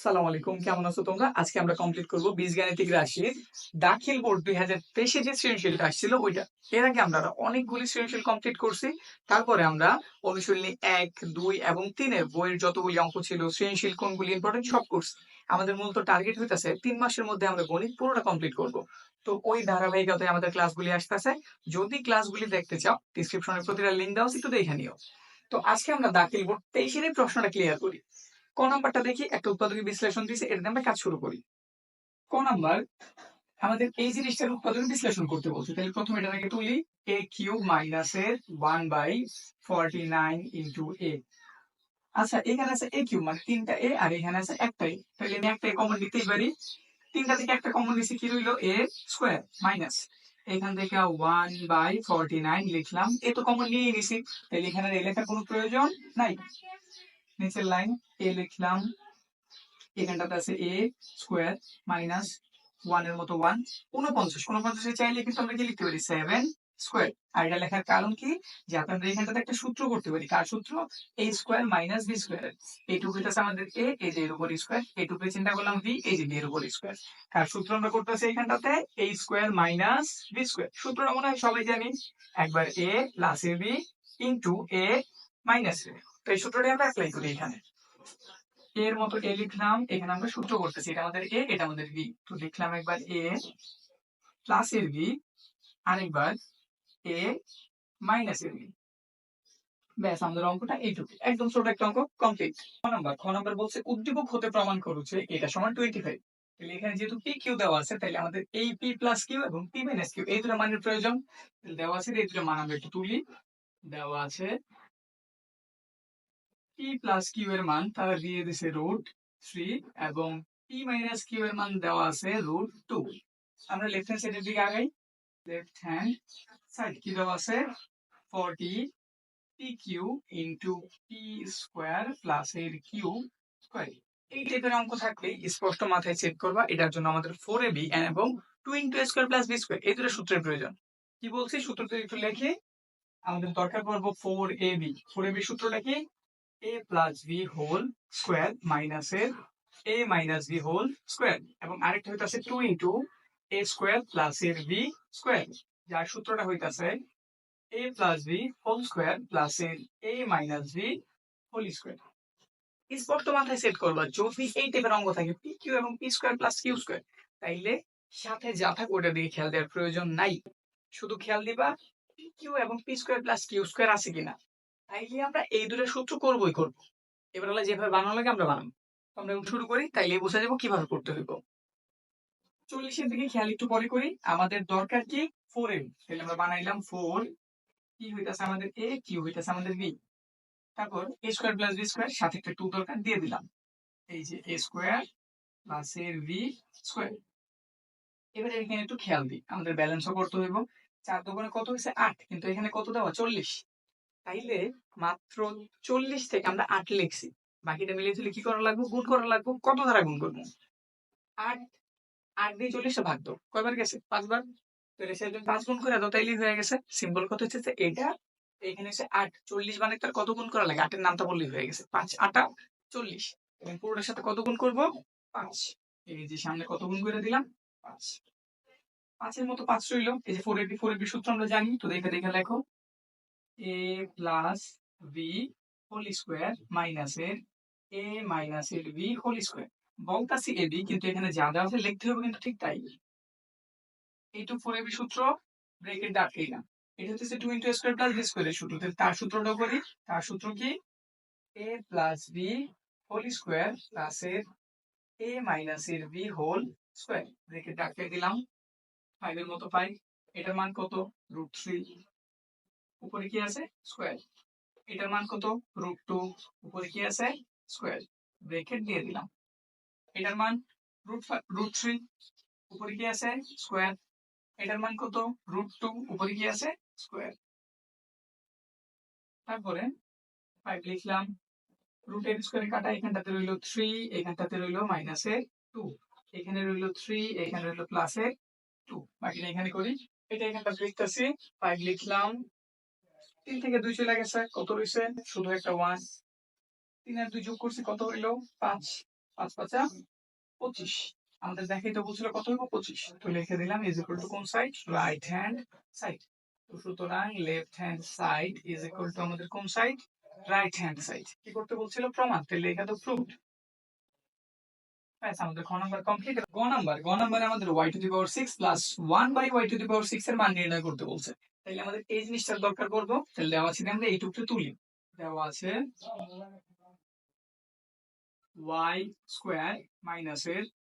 আসসালামু আলাইকুম, কেমন আছো তোমরা? আজকে আমরা কমপ্লিট করব বীজগাণিতিক রাশির দাখিল বোর্ড দুই হাজার তেইশে যে সৃজনশীলটা আসছিল, ওইটা। এর আগে আমরা অনেকগুলি সৃজনশীল কমপ্লিট করছি। তারপরে আমরা অনুশীলনী এক, দুই এবং তিনের বইয়ের যতগুলি অঙ্ক ছিল, সৃজনশীল কোনগুলি ইম্পর্টেন্ট সব করছি। আমাদের মূলত টার্গেট হইতেছে তিন মাসের মধ্যে আমরা গণিত পুরোটা কমপ্লিট করব। তো ওই ধারাবাহিকতায় আমাদের ক্লাসগুলি আসতেছে। যদি ক্লাসগুলি দেখতে চাও ডিসক্রিপশনের প্রতিটা লিঙ্ক দাও একটু দেখে নিও। তো আজকে আমরা দাখিল বোর্ড তেইশের এই প্রশ্নটা ক্লিয়ার করি। ক নাম্বারটা দেখি, একটা উৎপাদকে বিশ্লেষণ দিয়েছে এটা আমরা কাজ শুরু করি। ক নাম্বার, আমাদের এই জিনিসটার উৎপাদন বিশ্লেষণ করতে বলছে। তাহলে প্রথমে এটা থেকে তুলি, এ কিউব মাইনাস এর one by forty nine into A. আচ্ছা এখানে আছে এ কিউব মানে তিনটা এ, আর এখানে আছে একটাই। তাহলে আমি একটাই কমন নিতেই পারি। তিনটা থেকে একটা কমন নিছি কি রইল? এ স্কোয়ার মাইনাস এখান থেকে ওয়ান বাই ফর্টি নাইন লিখলাম। এ তো কমন নিয়ে নিছি। তাহলে এখানে লেখার কোনো প্রয়োজন নাই। নিচের লাইন এ লিখলাম। এখানটাতে আছে এ স্কোয়ার মাইনাস ওয়ানের মতো ওয়ান উনপঞ্চাশ উনপঞ্চাশে চাইলে কিন্তু আমরা কি লিখতে পারি? সেভেন স্কোয়ার আর এটা লেখার কারণ কি? যে আপনাদের এখানটাতে একটা সূত্র করতে পারি। কার সূত্র? A square minus B square এইটুকু হইতেছে আমাদের এ এই যে এর উপর স্কোয়ার এইটুকু চিন্তা করলাম বি এই যে বি এর উপর স্কোয়ার কার সূত্র আমরা করতে করতেছি এখানটাতে? A square minus B square সূত্রটা মনে হয় সবাই জানি। একবার A plus A B into A minus A তো এই সূত্রটা আমরা অ্যাপ্লাই করি এখানে। এর মতো এ লিখলাম, এখানে আমরা সূত্র করতেছি। এটা আমাদের এ এটা আমাদের বি তো লিখলাম একবার এ প্লাস এর বি আরেকবার এ মাইনাস এর বি ব্যাস, আমাদের অঙ্কটা এইটুকু একদম ছোট একটা অঙ্ক কমপ্লিট খ নাম্বার? খ নাম্বার বলছে, উদ্দীপক হতে প্রমাণ করছে, এটা সমান টোয়েন্টি ফাইভ তাহলে এখানে যেহেতু পি কিউ দেওয়া আছে, তাহলে আমাদের এই পি প্লাস কিউ এবং পি মাইনাস কিউ এই দুটো মানের প্রয়োজন। দেওয়া আছে, এই দুটো মান আমরা একটু তুলি। দেওয়া আছে পি প্লাস কিউ এর মান তারা দিয়ে দিছে রুট থ্রি এবং পি মাইনাস কিউ এর মান দেওয়া আছে রুট টু আমরা লেফট হ্যান্ড সাইডের দিকে আগাই। লেফট হ্যান্ড সাইড কি দেওয়া আছে? Forty p q into p square plus এর কিউ স্কোয়ার এই টাইপের অঙ্ক থাকলে স্পষ্ট মাথায় চেক করবা, এটার জন্য আমাদের ফোর এ বি এবং two into square plus b square এই দুটো সূত্রের প্রয়োজন। কি বলছি? সূত্রটা একটু লেখে। আমাদের দরকার পড়ব four a b four a b সূত্রটা কি a plus b whole square minus এর a minus b whole square এবং আরেকটা হইতাছে two into a square plus এর বি স্কোয়ার যার সূত্রটা হইতাছে a plus b whole square plus এর a minus b whole square স্পষ্ট মাথায় সেট করবা, যদি এই টাইপের অঙ্ক থাকে পি কিউ এবং p square plus q square তাইলে সাথে যা থাকে ওটা দিয়ে খেয়াল দেওয়ার প্রয়োজন নাই। শুধু খেয়াল দিবা পি কিউ এবং p square plus q square আছে কিনা। তাইলে আমরা এই দুটো সূত্র করবোই করব। এবার হলো যেভাবে বানানো লাগে আমরা বানাবো। আমরা এখন শুরু করি, তাইলে বোঝা যাব কীভাবে করতে হইব। চল্লিশের দিকে খেয়াল একটু পরে করি। আমাদের দরকার কি? ফোর এম তাহলে আমরা বানাইলাম ফোর কি হইতাছে আমাদের এ কি হইতাছে আমাদের বি তারপর a square plus b square সাথে একটা টু দরকার, দিয়ে দিলাম। এই যে এ স্কোয়ার প্লাস এর বি স্কোয়ার এবার এখানে একটু খেয়াল দিই, আমাদের ব্যালেন্সও করতে হইব। চার দোকানে কত হয়েছে আট। কিন্তু এখানে কত দেওয়া? চল্লিশ। তাইলে মাত্র চল্লিশ থেকে আমরা আট লিখছি। বাকিটা মিলিয়ে দিলে কি করা লাগবে? গুণ করা লাগবে? কত ধারা গুণ করব? আট আট দিয়ে চল্লিশটা ভাগ দাও। কয়বার গেছে? পাঁচবার? তো এটা পাঁচ গুণ করে দাও, তাইলেই হয়ে গেছে। সিম্পল কথা হচ্ছে? যে এটা। এখানে হচ্ছে আট, চল্লিশ মানে তার কত গুণ করা লাগে? আটের নামটা বললেই হয়ে গেছে। পাঁচ, আটা, চল্লিশ। এবং পুরোটার সাথে কত গুণ করব? পাঁচ। এই যে সামনে কত গুণ করে দিলাম? পাঁচ। পাঁচের মতো পাঁচ রইল। এই যে ফোর এপি ফোর এপি সূত্র আমরা জানি। তো দেখে দেখে লেখো। A plus b whole square minus এর এ মাইনাস এর বি হোল স্কোয়ার বলতাছি এ বি কিন্তু এখানে যা দেওয়া আছে লিখতে হবে কিন্তু ঠিক তাই। এইটু ফোর এবি সূত্র ব্রেকেট ডাক না। এটা হচ্ছে two into square plus b স্কোয়ারের সূত্র। তার সূত্রটা করি। তার সূত্র কি? A plus b whole square plus এর এ মাইনাস এর বি হোল স্কোয়ার ব্রেকেট ডাক দিলাম ফাইভের মতো ফাইভ এটার মান কত? রুট থ্রি উপরে কি আছে? স্কোয়ার এটার মান কত? রুট টু উপরে কি আছে? স্কোয়ার ব্রেকেট দিয়ে দিলাম। এটার মান রুট রুট থ্রি উপরে কি আছে? স্কোয়ার এটার মান কত? রুট টু উপরে কি আছে? স্কোয়ার তারপরে ফাইভ লিখলাম। রুট এর স্কোয়ারে কাটা, এখানটাতে রইল থ্রি এখানটাতে রইল মাইনাসে টু এখানে রইল থ্রি এখানে রইল প্লাসে টু বাকিটা এখানে করি। এটা এখানটা লিখতেছি। ফাইভ লিখলাম। তিন থেকে দুই চলে গেছে, কত রয়েছে শুধু একটা ওয়ান তিন আর দুই যোগ করছি, কত হইল? পাঁচ। পাঁচ পাঁচা পঁচিশ। আমাদের দেখাই তো বলছিল কত হইব? পঁচিশ। তো লিখে দিলাম ইজ ইকুয়াল টু কোন সাইড রাইট হ্যান্ড সাইড তো সুতরাং left hand side is equal to আমাদের কোন সাইড রাইট হ্যান্ড সাইড কি করতে বলছিল? প্রমাণ। তাহলে এটা তো প্রুভড আমাদের খ নাম্বার কমপ্লিট গ নাম্বার গ নাম্বারে আমাদের y to the power six plus one by y to the power six এর মান নির্ণয় করতে বলছে। তাহলে আমাদের এই জিনিসটার দরকার করব তাহলে দেওয়া আছে আমরা এইটুকু তুলি। দেওয়া আছে y square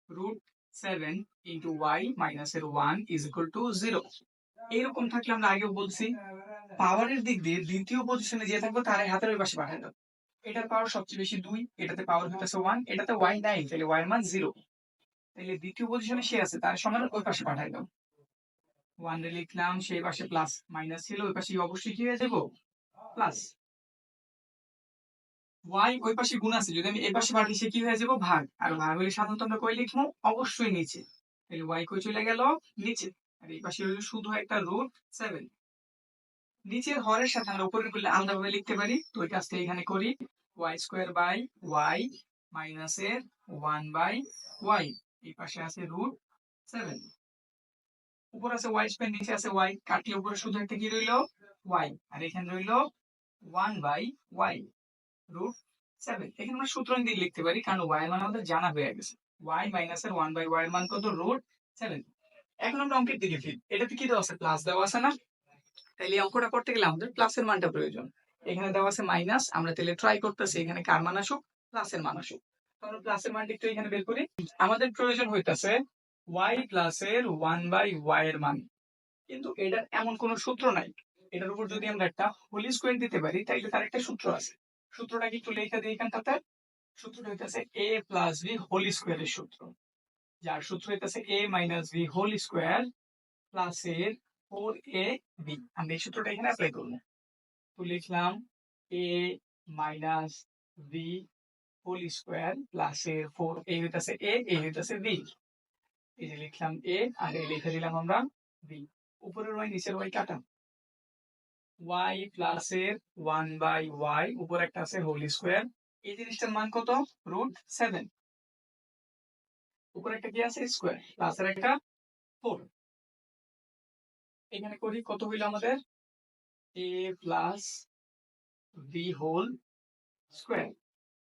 root seven into y one is equal to zero এরকম থাকলে আমরা আগেও বলছি পাওয়ারের দিক দিয়ে দ্বিতীয় পজিশনে যে থাকব, তার হাতের ওই পাশে দাও। এটার পাওয়ার সবচেয়ে বেশি দুই, এটাতে পাওয়ার হইতেছে ওয়ান এটাতে ওয়াই নাই তাহলে ওয়াই মান জিরো তাহলে দ্বিতীয় পজিশনে সে আছে, তার সমান ওই পাশে পাঠাই দাও। ওয়ান লিখলাম, সেই পাশে প্লাস মাইনাস ছিল, ওই পাশে অবশ্যই কি হয়ে যাব? প্লাস ওয়াই ওই পাশে গুণ আছে, যদি আমি এই পাশে পাঠাই সে কি হয়ে যাব? ভাগ। আর ভাগ হলে সাধারণত আমরা কই লিখব? অবশ্যই নিচে। তাহলে ওয়াই কই চলে গেল? নিচে। আর এই পাশে হলো শুধু একটা রুট সেভেন নিচের হরের সাথে আমরা উপরের করলে আলাদাভাবে লিখতে পারি। তো ওই কাজটা এখানে করি। Y square by y minus এর ওয়ান বাই ওয়াই এই পাশে আছে রুট সেভেন উপর আছে ওয়াই স্কোয়ার নিচে আছে ওয়াই কাটিয়ে উপরে শুধু একটা কি রইল? ওয়াই আর এখানে রইল one by y root seven এখানে আমরা সূত্র দিয়ে লিখতে পারি, কারণ ওয়াই মান আমাদের জানা হয়ে গেছে। ওয়াই মাইনাস এর ওয়ান বাই ওয়াই মান কত? রুট সেভেন এখন আমরা অঙ্কের দিকে ফিরি। এটাতে কি দেওয়া আছে? প্লাস দেওয়া আছে না? তাইলে অঙ্কটা করতে গেলে আমাদের প্লাসের মানটা প্রয়োজন। এখানে দেওয়া আছে মাইনাস আমরা তাহলে ট্রাই করতেছি, এখানে কার মান আসুক? প্লাসের মান আসুক। আমরা প্লাসের মানটা একটু এখানে বের করি। আমাদের প্রয়োজন হইতাছে ওয়াই প্লাসের ওয়ান বাই ওয়াই এর মান। কিন্তু এটার এমন কোনো সূত্র নাই। এটার উপর যদি আমরা একটা হোলি স্কোয়ার দিতে পারি, তাইলে তার একটা সূত্র আছে। সূত্রটা কি একটু লেখা দিই এখানটাতে? সূত্রটা হইতাছে এ প্লাস বি হোলি স্কোয়ারের সূত্র। যার সূত্র হইতাছে a minus b whole square plus এর ফোর এ বি আমরা এই সূত্রটা এখানে অ্যাপ্লাই করব। তো লিখলাম a minus b whole square plus এর ফোর এ হইতাছে এ এ হইতাছে বি এই যে লিখলাম এ আর এ লিখে দিলাম আমরা বি উপরের ওয়াই নিচের ওয়াই কাটা। ওয়াই প্লাস এর ওয়ান বাই ওয়াই উপর একটা আছে হোল স্কোয়ার এই জিনিসটার মান কত? রুট সেভেন উপর একটা কি আছে? স্কোয়ার প্লাস এর একটা ফোর এখানে করি, কত হইল আমাদের? A plus b whole square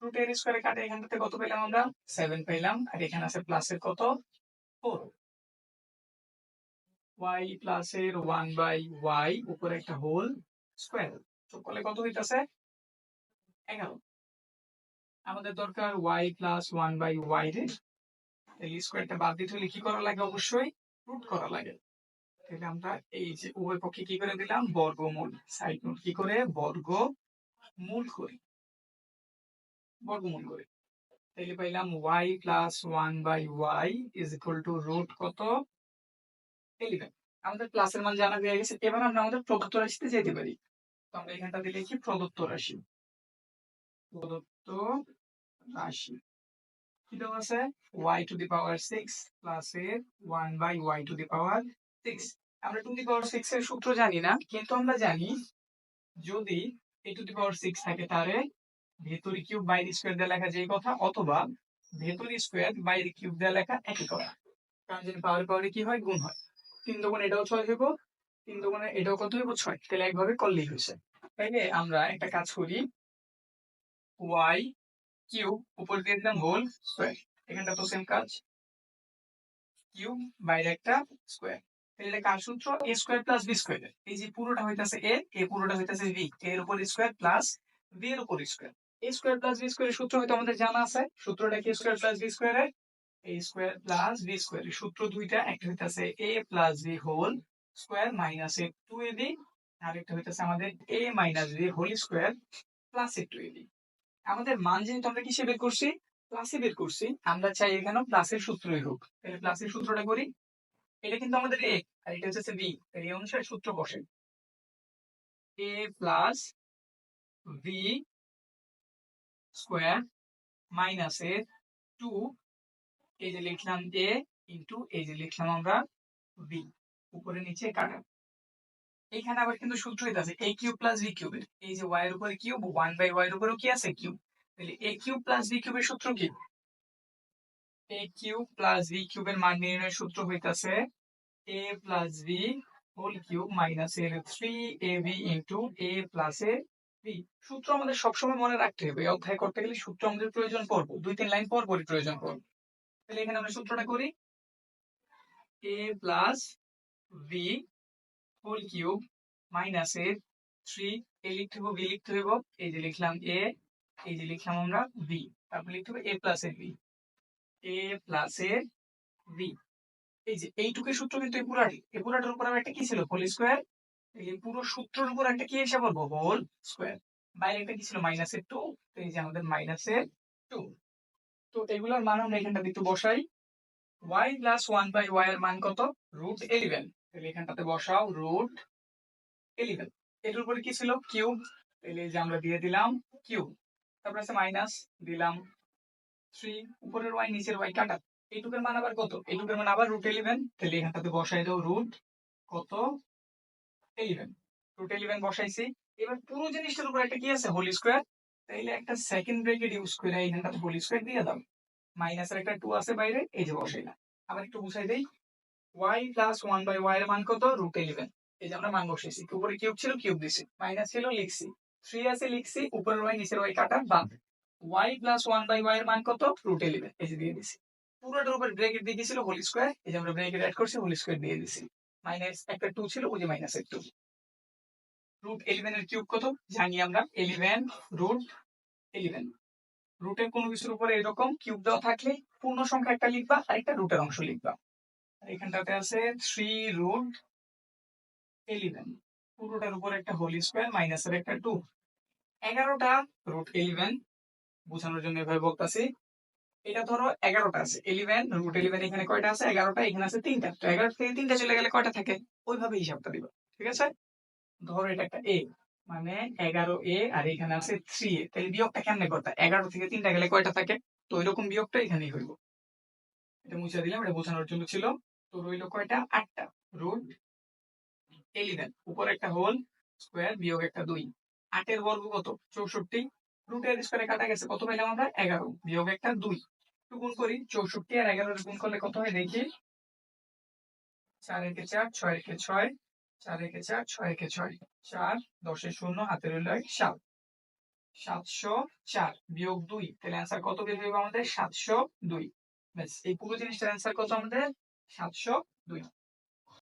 root এর স্কোয়ারে কাটে, এখানটাতে কত পেলাম আমরা? সেভেন পেলাম। আর এখানে আছে প্লাস এর কত? ফোর। ওয়াই প্লাস এর ওয়ান বাই ওয়াই উপরে একটা হোল স্কোয়ার যোগ করলে কত হইতাছে? এগারো। আমাদের দরকার y plus one by y রে। তাহলে স্কোয়ারটা বাদ দিতে হলে কি করা লাগে অবশ্যই? রুট করা লাগে। তাহলে আমরা এই যে উভয় পক্ষে কি করে দিলাম? বর্গমূল। সাইড নোট কি করে? বর্গ মূল করি। বর্গমূল করে। তাহলে পাইলাম y plus one by y is equal to root কত? ইলেভেন আমাদের প্লাসের মান জানা হয়ে গেছে। এবার আমরা আমাদের প্রদত্ত রাশিতে যেতে পারি। তো আমরা এখানটাতে লিখি প্রদত্ত রাশি। প্রদত্ত রাশি। কি আছে? y to the power six plus এর one by y to the power six আমরা টু দি পাওয়ার সিক্স এর সূত্র জানি না, কিন্তু আমরা জানি যদি এ টু দি পাওয়ার সিক্স থাকে তারে ভেতরি কিউব বাইরে স্কোয়ার দিয়ে লেখা যে কথা, অথবা ভেতরি স্কোয়ার বাইরে কিউব দিয়ে লেখা একই কথা। কারণ যদি পাওয়ার পাওয়ারে কি হয়? গুণ হয়। তিন দোকানে এটাও ছয় হইব, তিন দোকানে এটাও কত হইব? ছয়। তাহলে একভাবে করলেই হয়েছে। তাইলে আমরা একটা কাজ করি। ওয়াই কিউব উপর দিয়ে দিলাম হোল স্কোয়ার এখানটা তো সেম কাজ। কিউব বাইরে একটা স্কোয়ার এটা স্কোয়ার প্লাস বি স্কোয়ার এই যে পুরোটা হইতাছে এ এ পুরোটা হইতাছে বি এর উপর স্কোয়ার প্লাস বি এর উপর স্কোয়ার সূত্র হয়তো আমাদের জানা আছে। সূত্রটা কি স্কোয়ার প্লাস বি স্কোয়ারের এ স্কোয়ার প্লাস বি স্কোয়ারের সূত্র দুইটা, একটা হইতাছে a plus b whole square minus a two a b আর একটা হইতাছে আমাদের a minus b whole square plus a two a b আমাদের মান যেহেতু আমরা কিসে বের করছি? প্লাসে বের করছি। আমরা চাই এখানেও প্লাসের সূত্রই হোক। তাহলে প্লাসের সূত্রটা করি। এটা কিন্তু আমাদের এ আর এটা হচ্ছে বি এই অনুসারে সূত্র বসে। A plus b square minus এর টু এই যে লিখলাম এ ইন্টু এই যে লিখলাম আমরা বি উপরে নিচে কাটা। এখানে আবার কিন্তু সূত্র এটা আছে এ কিউব প্লাস বি কিউবের এই যে ওয়াই এর উপরে কিউব ওয়ান বাই ওয়াই এর উপরেও কি আছে? কিউব তাহলে এ কিউব প্লাস বি কিউবের সূত্র কি? এ কিউব প্লাস বি কিউবের মান নির্ণয়ের সূত্র হইতাছে a plus b whole cube minus এর three a b into a plus a সূত্র আমাদের সবসময় মনে রাখতে হবে। অধ্যায় করতে গেলে সূত্র আমাদের প্রয়োজন পড়ব। দুই তিন লাইন পর পরই প্রয়োজন পড়বে। তাহলে এখানে আমরা সূত্রটা করি। A plus b whole cube minus এর থ্রি এ লিখতে হবে বি লিখতে হবে এই যে লিখলাম এ এই যে লিখলাম আমরা বি তারপর লিখতে হবে এ প্লাস এর বি এ প্লাস বি এই যে এইটুকের সূত্র কিন্তু এই পুরাটি এই পুরাটার উপর আবার একটা কি ছিল? হোল স্কোয়ার এই পুরো সূত্রের উপর একটা কি এসে বলব হোল স্কোয়ার বাইরে একটা কি ছিল? মাইনাসের টু তো এই যে আমাদের মাইনাসের টু তো এগুলোর মান আমরা এখানটা একটু বসাই। Y plus one by y এর মান কত? রুট ইলেভেন তাহলে এখানটাতে বসাও রুট ইলেভেন এটার উপরে কি ছিল? কিউব তাহলে যে আমরা দিয়ে দিলাম কিউব তারপর আছে মাইনাস দিলাম থ্রি উপরের ওয়াই নিচের ওয়াই কাটা। এইটুকের মান আবার কত? এইটুকের মান আবার রুট ইলেভেন তাহলে এখানটাতে বসাই দাও রুট কত? ইলেভেন বসাইছি। এবার পুরো জিনিসটার উপর একটা কি আছে? হোল স্কোয়ার তাইলে একটা সেকেন্ড ব্রেকেট ইউজ করে হোল স্কোয়ার দিয়ে মাইনাসের একটা টু আছে বাইরে, এই যে আবার একটু বুঝাই দেই। Y plus one by y এর মান কত? রুট ইলেভেন এই যে আমরা মান বসেছি উপরে কিউব ছিল? কিউব দিছি। মাইনাস ছিল, লিখছি। থ্রি আছে, লিখছি। উপরের ওয়াই নিচের ওয়াই কাটা বাদ। Y plus one by y এর মান কত? রুট ইলেভেন এই যে দিয়ে দিছি। পুরোটার উপর ব্রেকেট দিয়ে দিয়েছিল হোল স্কোয়ার এই যে আমরা ব্রেকেট অ্যাড করছি হোল স্কোয়ার দিয়ে দিছি। মাইনাস একটা টু ছিল, ওই যে মাইনাস এর টু রুট ইলেভেন এর কিউব কত? জানি আমরা এলিভেন রুট এলিভেন রুটের কোনো কিছুর উপরে এরকম কিউব দেওয়া থাকলে পূর্ণ সংখ্যা একটা লিখবা আর একটা রুটের অংশ লিখবা। আর এখানটাতে আছে থ্রি রুট ইলেভেন পুরোটার উপর একটা হোল স্কোয়ার মাইনাসের একটা টু এগারোটা রুট এলিভেন বোঝানোর জন্য এভাবে বলতেছি। এটা ধরো এগারোটা আছে। ইলেভেন রুট ইলেভেন এখানে কয়টা আছে? এগারোটা, এখানে আছে তিনটা। তো এগারো থেকে তিনটা চলে গেলে কয়টা থাকে? ওইভাবে হিসাবটা দিবা, ঠিক আছে? ধরো এটা একটা এ মানে এগারো এ আর এখানে আছে থ্রি এ তাহলে বিয়োগটা কেমনে করতে এগারো থেকে তিনটা গেলে কয়টা থাকে? তো ওইরকম বিয়োগটা এখানেই হইব। এটা মুছে দিলাম, এটা বোঝানোর জন্য ছিল। তো রইল কয়টা? আটটা। রুট ইলেভেন উপরে একটা হোল স্কোয়ার বিয়োগ একটা দুই। আটের বর্গ কত? চৌষট্টি। রুটের স্কোয়ারে কাটা গেছে, কত পাইলাম আমরা? এগারো। বিয়োগ একটা দুই। গুণ করি, চৌষট্টি আর এগারো গুণ করলে কত হয় দেখি? চার একে চার, ছয় একে ছয়, চার একে চার, ছয় একে ছয়, চার, দশে শূন্য, হাতের রইল সাত। সাতশো চার বিয়োগ দুই, তাহলে অ্যান্সার কত বের হইব আমাদের? সাতশো দুই। ব্যাস, এই পুরো জিনিসটার অ্যান্সার কত আমাদের? সাতশো দুই।